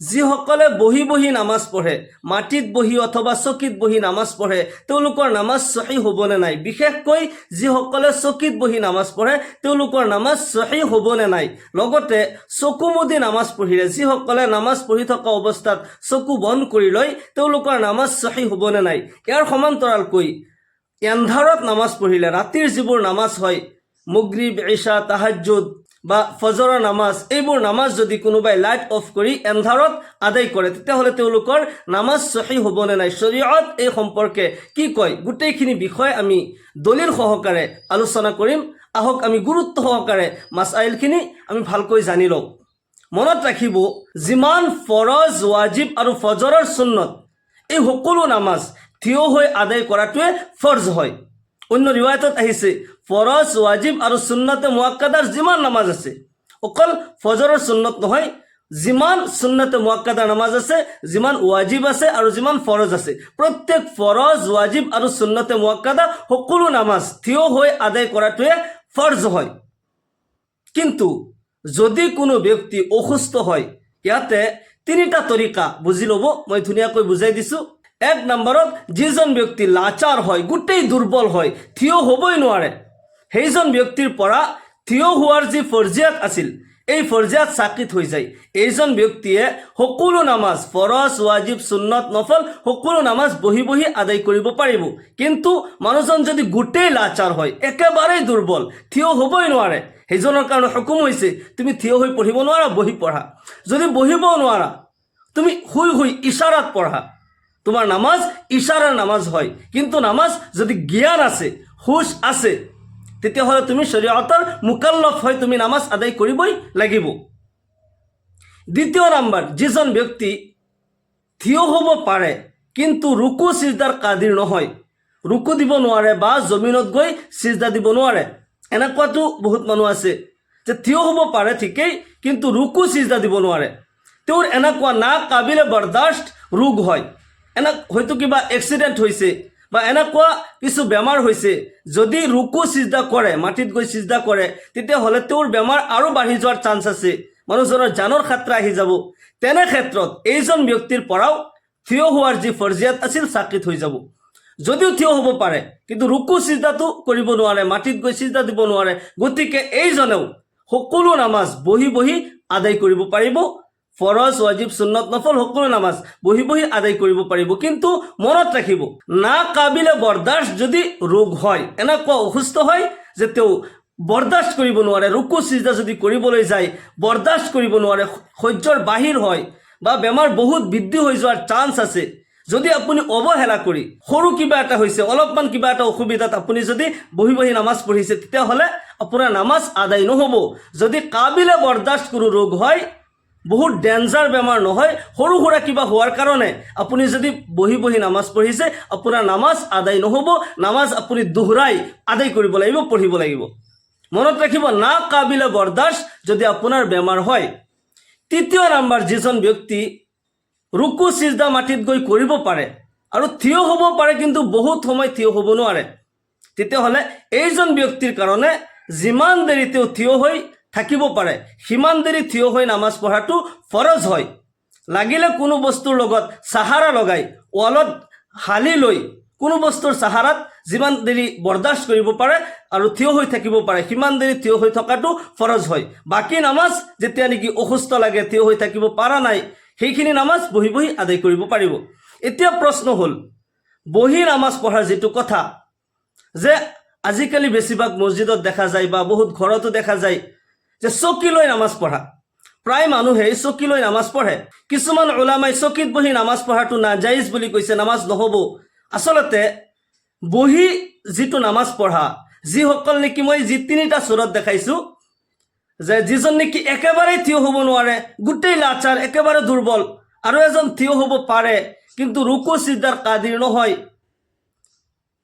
যিসকলে বহি বহি নামাজ পঢ়ে, মাটিত বহি অথবা চকীত বহি নামাজ পঢ়ে, তেওঁলোকৰ নামাজ চহী হ'বনে নাই? বিশেষকৈ যিসকলে চকীত বহি নামাজ পঢ়ে, তেওঁলোকৰ নামাজ চহী হ'বনে নাই? লগতে চকু মুদি নামাজ পঢ়িলে, যিসকলে নামাজ পঢ়ি থকা অৱস্থাত চকু বন্ধ কৰি লয়, তেওঁলোকৰ নামাজ চহী হ'বনে নাই? ইয়াৰ সমান্তৰালকৈ এন্ধাৰত নামাজ পঢ়িলে, ৰাতিৰ যিবোৰ নামাজ হয়, মুগৰিব, ঈশা তাহাজুদ বা ফজৰৰ নামাজ, এইবোৰ নামাজ যদি কোনোবাই লাইট অফ কৰি এন্ধাৰত আদায় কৰে, তেতিয়াহ'লে তেওঁলোকৰ নামাজ চহী হ'বনে নাই? শৰীয়ত এই সম্পৰ্কে কি কয়? গোটেইখিনি বিষয় আমি দলিল সহকাৰে আলোচনা কৰিম। আহক, আমি গুৰুত্ব সহকাৰে মাছআইলখিনি আমি ভালকৈ জানি লওঁ। মনত ৰাখিব, যিমান ফৰজ, ৱাজিব আৰু ফজৰৰ সুন্নত এই সকলো নামাজ থিয় হৈ আদায় কৰাটোৱে ফৰ্জ হয়। অন্য ৰিৱায়তত আহিছে। ফৰজ ৱাজিব আৰু সুন্নতে মুৱাক্কাদাৰ যিমান নামাজ আছে, অকল ফজৰৰ সুন্নত নহয়, যিমান সুন্নতে মুৱাক্কাদাৰ নামাজ আছে, যিমান ৱাজিব আছে আৰু যিমান ফৰজ আছে, প্ৰত্যেক ফৰজ ৱাজিব আৰু সুন্নতে মুৱাক্কাদা সকলো নামাজ থিয় হৈ আদায় কৰাটোৱে ফৰ্জ হয়। কিন্তু যদি কোনো ব্যক্তি অসুস্থ হয়, ইয়াতে তিনিটা তৰিকা বুজি ল'ব, মই ধুনীয়াকৈ বুজাই দিছোঁ। এক নম্বৰত যিজন ব্যক্তি লাচাৰ হয়, গোটেই দুৰ্বল হয়, থিয় হ'বই নোৱাৰে। সেইজন ব্যক্তিৰ পৰা থিয় হোৱাৰ যি ফৰ্জিয়াত আছিল, এই ফৰ্জিয়াত চাকিত হৈ যায়। এইজন ব্যক্তিয়ে সকলো নামাজ, ফৰজ, ৱাজিব সুন্নত নফল, সকলো নামাজ বহি বহি আদায় কৰিব পাৰিব। কিন্তু মানুহজন যদি গোটেই লাচাৰ হয়, একেবাৰেই দুৰ্বল, থিয় হ'বই নোৱাৰে, সেইজনৰ কাৰণে সকুম হৈছে, তুমি থিয় হৈ পঢ়িব নোৱাৰা, বহি পঢ়া। যদি বহিব নোৱাৰা, তুমি শুই শুই ইশাৰাত পঢ়া। তোমাৰ নামাজ ইশাৰাৰ নামাজ হয়। কিন্তু নামাজ যদি জ্ঞান আছে হুচ আছে তেতিয়াহ'লে তুমি শৰীয়তৰ মোকাল্লফ হৈ তুমি নামাজ আদায় কৰিবই লাগিব। দ্বিতীয় নাম্বাৰ যিজন ব্যক্তি থিয় হ'ব পাৰে, কিন্তু ৰুকু চিজদাৰ কাদিৰ নহয়। ৰুকু দিব নোৱাৰে বা জমিনত গৈ চিজদা দিব নোৱাৰে। এনেকুৱাতো বহুত মানুহ আছে যে থিয় হ'ব পাৰে ঠিকেই, কিন্তু ৰুকু চিজদা দিব নোৱাৰে। তেওঁৰ এনেকুৱা না কাবিলে বৰদাস্ত ৰোগ হয়। এনে হয়তো কিবা এক্সিডেণ্ট হৈছে বা এনেকুৱা কিছু বেমাৰ হৈছে, যদি ৰুকু চিজদা কৰে, মাটিত গৈ চিজদা কৰে তেতিয়াহ'লে তেওঁৰ বেমাৰ আৰু বাঢ়ি যোৱাৰ চান্স আছে। মানুহজনৰ জানৰ খাত্ৰা আহি যাব। তেনে ক্ষেত্ৰত এইজন ব্যক্তিৰ পৰাও থিয় হোৱাৰ যি ফৰ্জিয়াত আছিল, চাকিত হৈ যাব। যদিও থিয় হ'ব পাৰে, কিন্তু ৰুকু চিজদাটো কৰিব নোৱাৰে, মাটিত গৈ চিজদা দিব নোৱাৰে। গতিকে এইজনেও সকলো নামাজ বহি বহি আদায় কৰিব পাৰিব। ফৰজ ৱাজিব সুন্নত, নফল সকলো নামাজ। বহি বহি আদায় কৰিব পাৰিব, কিন্তু মনত ৰাখিব, না কাবিলে বৰদাস্ত যদি ৰোগ হয়, এনেকুৱা অসুস্থ হয় যে তেওঁ বৰদাস্ত কৰিব নোৱাৰে, ৰুকু চিজদা যদি কৰিবলৈ যায়, বৰদাস্ত কৰিব নোৱাৰে, সহ্যৰ বাহিৰ হয় বা বেমাৰ বহুত বৃদ্ধি হৈ যোৱাৰ চান্স আছে, যদি আপুনি অৱহেলা কৰি, সৰু কিবা এটা হৈছে, অলপমান কিবা এটা অসুবিধাত আপুনি যদি বহি বহি নামাজ পঢ়িছে, তেতিয়াহ'লে আপোনাৰ নামাজ আদায় নহ'ব। যদি কাবিলে বৰদাস্ত কোনো ৰোগ হয় বহুত ডেঞ্জাৰ বেমাৰ নহয়, সৰু সুৰা কিবা হোৱাৰ কাৰণে আপুনি যদি বহি বহি নামাজ পঢ়িছে, আপোনাৰ নামাজ আদায় নহ'ব, নামাজ আপুনি দোহৰাই আদায় কৰিব লাগিব, পঢ়িব লাগিব। মনত ৰাখিব, না কাবিলে বৰদাস্ত যদি আপোনাৰ বেমাৰ হয়। তৃতীয় নাম্বাৰ যিজন ব্যক্তি ৰুকু চিজদা মাটিত গৈ কৰিব পাৰে আৰু থিয় হ'ব পাৰে, কিন্তু বহুত সময় থিয় হ'ব নোৱাৰে। তেতিয়াহ'লে এইজন ব্যক্তিৰ কাৰণে যিমান দেৰি তেওঁ থিয় হৈ থাকিব পাৰে। সিমান দেৰি থিয় হৈ নামাজ পঢ়াটো ফৰজ হয়। লাগিলে কোনো বস্তুৰ লগত চাহাৰা লগাই, ৱালত হালি লৈ কোনো বস্তুৰ চাহাৰাত যিমান দেৰি বৰদাস্ত কৰিব পাৰে আৰু থিয় হৈ থাকিব পাৰে, সিমান দেৰি থিয় হৈ থকাটো ফৰজ হয়। বাকী নামাজ যেতিয়া নেকি অসুস্থ লাগে, থিয় হৈ থাকিব পৰা নাই, সেইখিনি নামাজ বহি বহি আদায় কৰিব পাৰিব। এতিয়া প্ৰশ্ন হ'ল, বহি নামাজ পঢ়াৰ যিটো কথা, যে আজিকালি বেছিভাগ মছজিদত দেখা যায় বা বহুত ঘৰতো দেখা যায় যে চকী লৈ নামাজ পঢ়া। প্ৰায় মানুহে চকী লৈ নামাজ পঢ়ে। কিছুমান ওলামাই চকীত বহি নামাজ পঢ়াটো নাজাইজ বুলি কৈছে, নামাজ নহ'ব। আচলতে বহি যিটো নামাজ পঢ়া, যিসকল নেকি মই যি তিনিটা চুৰত দেখাইছোঁ, যে যিজন নেকি একেবাৰেই থিয় হ'ব নোৱাৰে, গোটেই লাচাৰ, একেবাৰে দুৰ্বল, আৰু এজন থিয় হ'ব পাৰে, কিন্তু ৰুকু চিদ্ধাৰ কাদিৰ নহয়।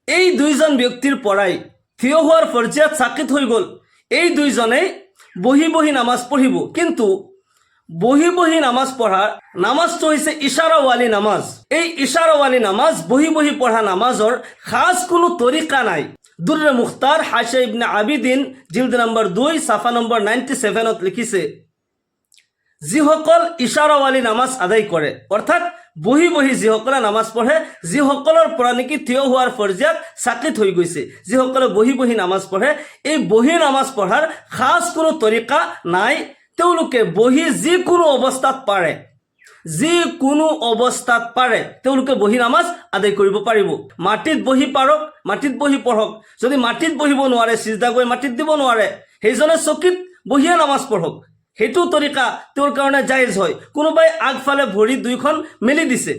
এই দুইজন ব্যক্তিৰ পৰাই থিয় হোৱাৰ পৰ্যায়ত চাকিত হৈ গ'ল। এই দুইজনেই বহি বহি নামাজ পঢ়িব। কিন্তু বহি বহি নামাজ পঢ়াৰ নামাজটো হৈছে ইশাৰাৱালী নামাজ। এই ইশাৰাৱালী নামাজ, বহি বহি পঢ়া নামাজৰ খাস কোনো তৰিকা নাই। দুৰ্ৰে মুখতাৰ হাছে ইবনে আবিদিন, জিল্দ নম্বৰ দুই, চাফা নম্বৰ নাইণ্টি ছেভেনত লিখিছে, যিসকল ইশাৰাৱালী নামাজ আদায় কৰে, অৰ্থাৎ বহি বহি যিসকলে নামাজ পঢ়ে, যিসকলৰ পৰা নেকি থিয় হোৱাৰ পৰ্যায়ত চাকিত হৈ গৈছে, যিসকলে বহি বহি নামাজ পঢ়ে, এই বহি নামাজ পঢ়াৰ খাচ কোনো তৰিকা নাই। তেওঁলোকে বহি যিকোনো অৱস্থাত পাৰে, যিকোনো অৱস্থাত পাৰে, তেওঁলোকে বহি নামাজ আদায় কৰিব পাৰিব। মাটিত বহি পাৰক, মাটিত বহি পঢ়ক। যদি মাটিত বহিব নোৱাৰে, চিজদা গৈ মাটিত দিব নোৱাৰে, সেইজনে চকীত বহিয়ে নামাজ পঢ়ক। সেইটো তৰিকা তেওঁৰ কাৰণে জায়েজ হয়। কোনোবাই আগফালে ভৰি দুইখন মেলি দিছে।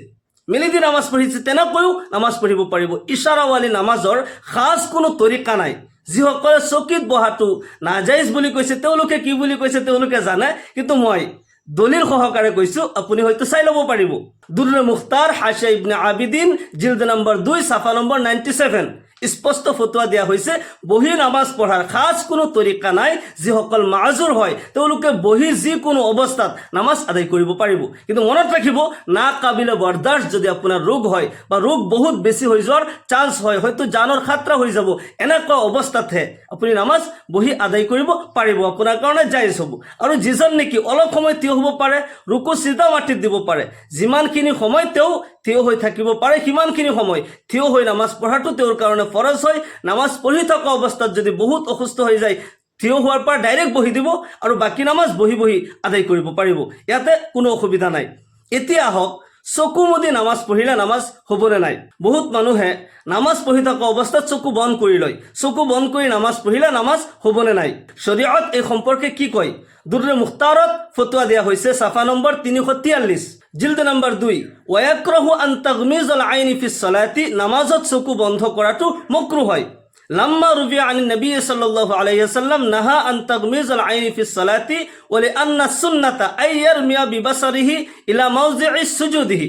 মেলি দি নামাজ পঢ়িছে, তেনেকৈও নামাজ পঢ়িব পাৰিব। ইশাৰাৱালী নামাজৰ খাচ কোনো তৰিকা নাই। যিসকলে চকীত বহাটো নাজাইজ বুলি কৈছে, তেওঁলোকে কি বুলি কৈছে তেওঁলোকে জানে, কিন্তু মই দলিল সহকাৰে কৈছো, আপুনি হয়তো চাই ল'ব পাৰিব। দুৰুল মুখতাৰ হাছিয়া ইবনে আবিদিন, জিল্দ নম্বৰ দুই, চাফা নম্বৰ নাইণ্টি ছেভেন। স্পষ্ট ফটোৱা দিয়া হৈছে, বহি নামাজ পঢ়াৰ খাচ কোনো তৰিকা নাই, যিসকল মাজুৰ হয়, তেওঁলোকে বহি যিকোনো অৱস্থাত নামাজ আদায় কৰিব পাৰিব। কিন্তু মনত ৰাখিব না কাবিলে বৰদাস্ত যদি আপোনাৰ ৰোগ হয়, বা ৰোগ বহুত বেছি হৈ যোৱাৰ চান্স হয়, হয়তো জানৰ খাত্ৰা হৈ যাব। এনেকুৱা অৱস্থাতহে আপুনি নামাজ বহি আদায় কৰিব পাৰিব। আপোনাৰ কাৰণে জাইজ হ'ব। আৰু যিজন নেকি অলপ সময় থিয় হ'ব পাৰে, ৰুকু চিধা মাটিত দিব পাৰে। যিমানখিনি সময় তেওঁ থিয় হৈ থাকিব পাৰে, সিমানখিনি সময় থিয় হৈ নামাজ পঢ়াটো তেওঁৰ কাৰণে ফৰজ হয়, নামাজ পঢ়ি থকা অৱস্থাত যদি বহুত অসুস্থ হৈ যায়, থিয় হোৱাৰ পৰা ডাইৰেক্ট বহি দিব আৰু বাকী নামাজ বহি বহি আদায় কৰিব পাৰিব। ইয়াতে কোনো অসুবিধা নাই। এতিয়া আহক, চকু মুদি নামাজ পঢ়িলে নামাজ হ'বনে নাই? বহুত মানুহে নামাজ পঢ়ি থকা অৱস্থাত চকু বন্ধ কৰি লয়। চকু বন্ধ কৰি নামাজ পঢ়িলে নামাজ হ'বনে নাই? শৰীয়ত এই সম্পৰ্কে কি কয়? দুৰ্ৰে মুখতাৰত ফটোৱা দিয়া হৈছে, চাফা নম্বৰ তিনিশ তিয়াল্লিছ জিল্দ নাম্বার দুই ওয়াক্রহু আন্তগমিজ আল আইনি ফিস সালাতি, নামাজত চকু বন্ধ কৰাটো মকরু হয়। লাম্মা রুবি আন নবী সাল্লাহ আলাইসাল্লাম নাহা আন্তগমিজ আল আইনি ফিস সালাতি ওলে আন্না সুন্নাতা আইয়ার মিয়া বিবাসারিহি ইলা মাউজে সুজুদিহি।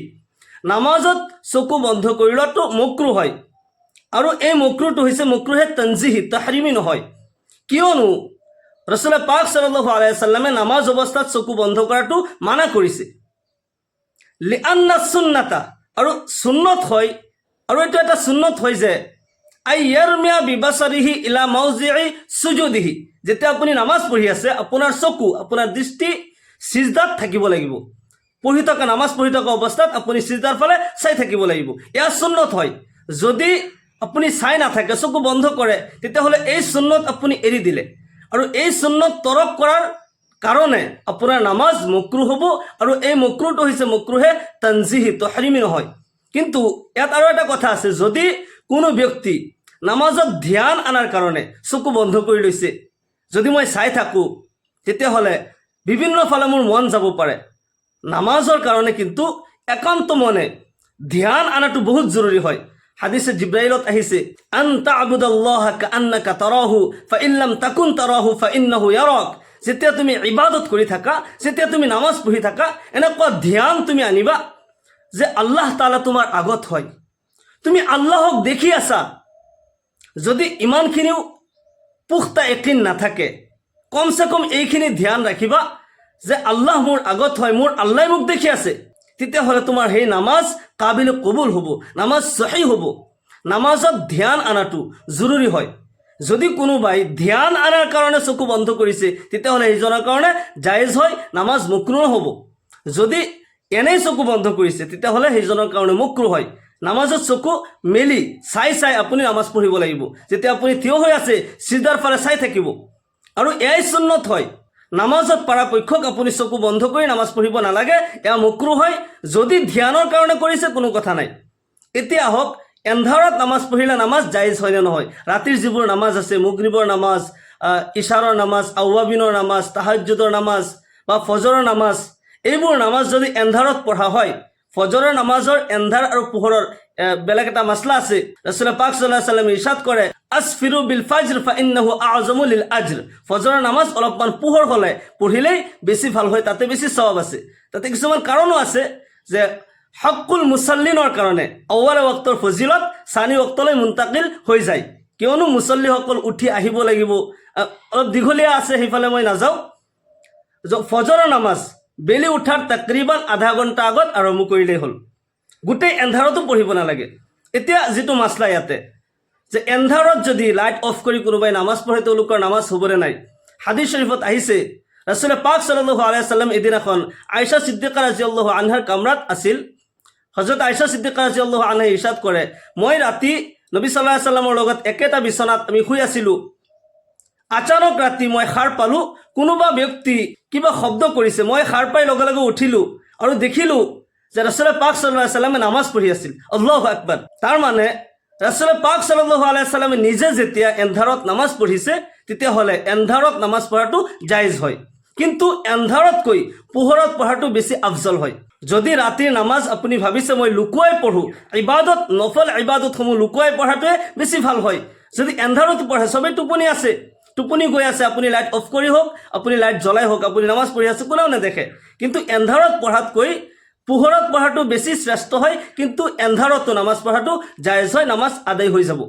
নামাজত চকু বন্ধ কৰিলটো মকৰু হয়। আৰু এই মকৰুটো হৈছে মকৰুহে তঞ্জিহি তাহাৰিমি নহয় কিয়নো? ৰচুল পাক সাল্লাহ আলাইসাল্লামে নামাজ অৱস্থাত চকু বন্ধ কৰাটো মানা কৰিছে লিআন্না সুন্নাতা। আৰু সুন্নত হয়, আৰু এইটো এটা সুন্নত হয় যে, আই ইয়াৰমিয়া বিবাচাৰিহি ইলা মাউজিহি সুজুদিহি। যেতিয়া আপুনি নামাজ পঢ়ি আছে, আপোনাৰ চকু, আপোনাৰ দৃষ্টি চিজদাত থাকিব লাগিব। পঢ়ি থকা, নামাজ পঢ়ি থকা অৱস্থাত আপুনি চিজদাৰ ফালে চাই থাকিব লাগিব। এয়া সুন্নত হয়। যদি আপুনি চাই নাথাকে, চকু বন্ধ কৰে, তেতিয়াহ'লে এই সুন্নত আপুনি এৰি দিলে। আৰু এই সুন্নত তৰক কৰাৰ কাৰণে আপোনাৰ নামাজ মক্ৰু হ'ব আৰু এই মক্ৰুটো হৈছে মক্ৰুহে তঞ্জিহি তহৰিমি নহয়। কিন্তু ইয়াত আৰু এটা কথা আছে, যদি কোনো ব্যক্তি নামাজত ধ্যান আনাৰ কাৰণে চকু বন্ধ কৰি লৈছে, যদি মই চাই থাকোঁ, তেতিয়াহ'লে বিভিন্ন ফালে মোৰ মন যাব পাৰে। নামাজৰ কাৰণে কিন্তু একান্ত মনে ধ্যান আনাটো বহুত জৰুৰী হয়। হাদিছে জিব্ৰাইলত আহিছে আন্তা আবুদাল্লাহ কান্নাকা তৰাহু, ফা ইল্লাম তাকুন তৰাহু ফা ইয়াৰক। যেতিয়া তুমি ইবাদত কৰি থাকা, যেতিয়া তুমি নামাজ পঢ়ি থাকা, এনেকুৱা ধ্যান তুমি আনিবা যে আল্লাহ তালা তোমাৰ আগত হয়। তুমি আল্লাহক দেখি আছা। যদি ইমানখিনিও পুখতা একিন নাথাকে, কমচে কম এইখিনি ধ্যান ৰাখিবা যে আল্লাহ মোৰ আগত হয়, মোৰ আল্লাহ মোক দেখি আছে। তেতিয়াহ'লে তোমাৰ সেই নামাজ কাবিল কবুল হ'ব, নামাজ চহী হ'ব। নামাজত ধ্যান আনাটো জৰুৰী হয়। যদি কোনোবাই ধ্যান আনাৰ কাৰণে চকু বন্ধ কৰিছে, তেতিয়াহ'লে সেইজনৰ কাৰণে জায়েজ হয়, নামাজ মক্ৰু হ'ব যদি এনেই চকু বন্ধ কৰিছে, তেতিয়াহ'লে সেইজনৰ কাৰণে মক্ৰু হয়। নামাজত চকু মেলি চাই চাই আপুনি নামাজ পঢ়িব লাগিব। যেতিয়া আপুনি থিয় হৈ আছে চিজাৰ ফালে চাই থাকিব। আৰু এয়াই সুন্নত হয়। নামাজত পৰাপক্ষক আপুনি চকু বন্ধ কৰি নামাজ পঢ়িব নালাগে, এয়া মক্ৰু হয়। যদি ধ্যানৰ কাৰণে কৰিছে, কোনো কথা নাই। এতিয়া আহক এন্ধাৰত নামাজ পঢ়িলে নামাজ জাইজ হয়নে নহয়? ৰাতিৰ যিবোৰ নামাজ আছে, মুগৰিবৰ নামাজ ইশাৰৰ নামাজ, আউৱাবিনৰ নামাজ, তাহাজ্জুদৰ নামাজ বা ফজৰৰ নামাজ, এইবোৰ নামাজ যদি এন্ধাৰত পঢ়া হয়, ফজৰৰ নামাজৰ এন্ধাৰ আৰু পোহৰৰ বেলেগ এটা মাছলা আছে। ৰচুল পাক চাল্লাহ সাল্লামে ইৰশাদ কৰে আসফিৰু বিল ফাজৰ ফা ইন্নাহু আজমু লিল ফজৰৰ নামাজ অলপমান পোহৰ হ'লে পঢ়িলেই বেছি ভালো হয়, তাতে বেছি স্বভাৱ আছে। তাতে কিছুমান কাৰণো আছে যে হকুল মুছল্লিনৰ কাৰণে। অৱালে ৱক্তৰ ফজিলত, চানি ৱক্তলৈ মুন্তাকিল হৈ যায়। কিয়নো মুছল্লিসকল উঠি আহিব লাগিব। অলপ দীঘলীয়া আছে, সেইফালে মই নাযাওঁ। ফজৰৰ নামাজ, বেলি উঠাৰ তাকৰিবান আধা ঘণ্টা আগত আৰম্ভ কৰিলেই হ'ল। গোটেই এন্ধাৰতো পঢ়িব নালাগে। এতিয়া যিটো মাছলা ইয়াতে, যে এন্ধাৰত যদি লাইট অফ কৰি কোনোবাই নামাজ পঢ়ে, তেওঁলোকৰ নামাজ হ'বনে নাই? হাদিছ শৰীফত আহিছে ৰাচুলে পাক চাল্লাহ আলাইসাল্লাম এদিনাখন আইচা সিদ্দিকা ৰাজি আল্লাহ আনহাৰ কামৰাত আছিল। হজৰত আইচা সিদ্দিকা আল্লাহ আনহে ইৰ্চাদ কৰে মই ৰাতি নবী চাল্লাহ সাল্লামৰ লগত একেটা বিচনাত আমি শুই আছিলোঁ। আচানক ৰাতি মই সাৰ পালোঁ, কোনোবা ব্যক্তি কিবা শব্দ কৰিছে, মই সাৰ পাই লগে লগে উঠিলোঁ আৰু দেখিলোঁ যে ৰাচুলে পাক চাল্লাহ সাল্লামে নামাজ পঢ়ি আছিল। আল্লাহ আকবাৰ। তাৰ মানে পাক চাল্লাহ আলাইসাল্লামে নিজে যেতিয়া এন্ধাৰত নামাজ পঢ়িছে, তেতিয়াহ'লে এন্ধাৰত নামাজ পঢ়াটো জাইজ হয়। কিন্তু এন্ধাৰতকৈ পোহৰত পঢ়াটো বেছি আফজল হয়। যদি ৰাতিৰ নামাজ আপুনি ভাবিছে মই লুকুৱাই পঢ়োঁ, ইবাদত, নফল ইবাদতসমূহ লুকুৱাই পঢ়াটোৱে বেছি ভালো হয়। যদি এন্ধাৰত পঢ়ে, চবেই টোপনি আছে। টোপনি গৈ আছে, আপুনি লাইট অফ কৰি হওক, আপুনি লাইট জ্বলাই হওক, আপুনি নামাজ পঢ়ি আছে, কোনেও নেদেখে। কিন্তু এন্ধাৰত পঢ়াতকৈ পোহৰত পঢ়াটো বেছি শ্ৰেষ্ঠ হয়, কিন্তু এন্ধাৰতো নামাজ পঢ়াটো জায়জ হয়, নামাজ আদায় হৈ যাব।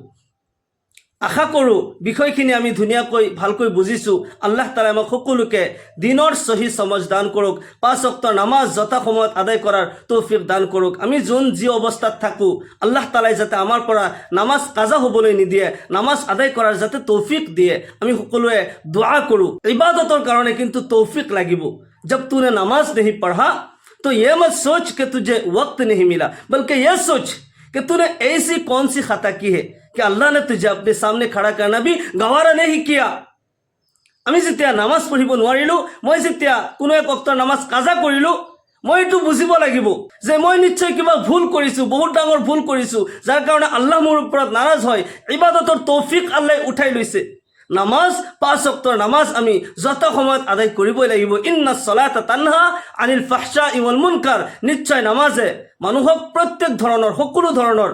আশা কৰোঁ বিষয়খিনি আমি ধুনীয়াকৈ ভালকৈ বুজিছোঁ আল্লাহ তালা আমাক সকলোকে দিনৰ চহী চমজ দান কৰক পাঁচ অক্টৰ নামাজ যথা সময়ত আদায় কৰাৰ তৌফিক দান কৰক আমি যোন যি অৱস্থাত থাকোঁ আল্লাহ তালাই যাতে আমাৰ পৰা নামাজ কাজা হ'বলৈ নিদিয়ে নামাজ আদায় কৰাৰ যাতে তৌফিক দিয়ে আমি সকলোৱে দোৱা কৰোঁ ইবাদতৰ কাৰণে কিন্তু তৌফিক লাগিব जब तूने नमाज नहीं पढ़ा तो ये मत सोच कि तुझे वक्त नहीं मिला बल्कि ये सोच कि तूने ऐसी कौन सी खता की है कि अल्लाह ने तुझे अपने सामने खड़ा करना भी गवारा नहीं किया আমি যেতিয়া নামাজ পঢ়িব নোৱাৰিলোঁ মই যেতিয়া কোনো এক অক্তৰ নামাজ কাজা কৰিলোঁ মই এইটো বুজিব লাগিব যে মই নিশ্চয় কিবা ভুল কৰিছোঁ বহুত ডাঙৰ ভুল কৰিছোঁ যাৰ কাৰণে আল্লাহ মোৰ ওপৰত নাৰাজ হয় ইবাদতৰ তৌফিক আল্লাই উঠাই লৈছে নামাজ পাঁচ অক্তৰ নামাজ আমি যত সময়ত আদায় কৰিবই লাগিব ইন্না চলাত তান্হা আনিল ফাহচা ইমল মুনকাৰ নিশ্চয় নামাজে মানুহক প্ৰত্যেক ধৰণৰ সকলো ধৰণৰ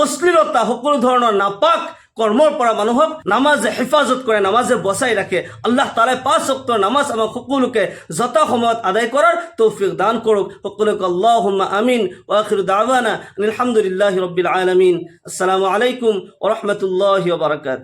অশ্লীলতা সকলো ধৰণৰ নাপাক কৰ্মৰ পৰা মানুহক নামাজে হেফাজত কৰে নামাজে বচাই ৰাখে। আল্লাহ তালাই পাঁচ অক্টৰ নামাজ আমাক সকলোকে যথা সময়ত আদায় কৰাৰ তৌফিক দান কৰক। সকলোকে আল্লাহ আমিন আলহামদুলিল্লাহ ৰবিল আলমিন। আসসালামু আলাইকুম ওৰহমতুল্লাহ বাৰকাত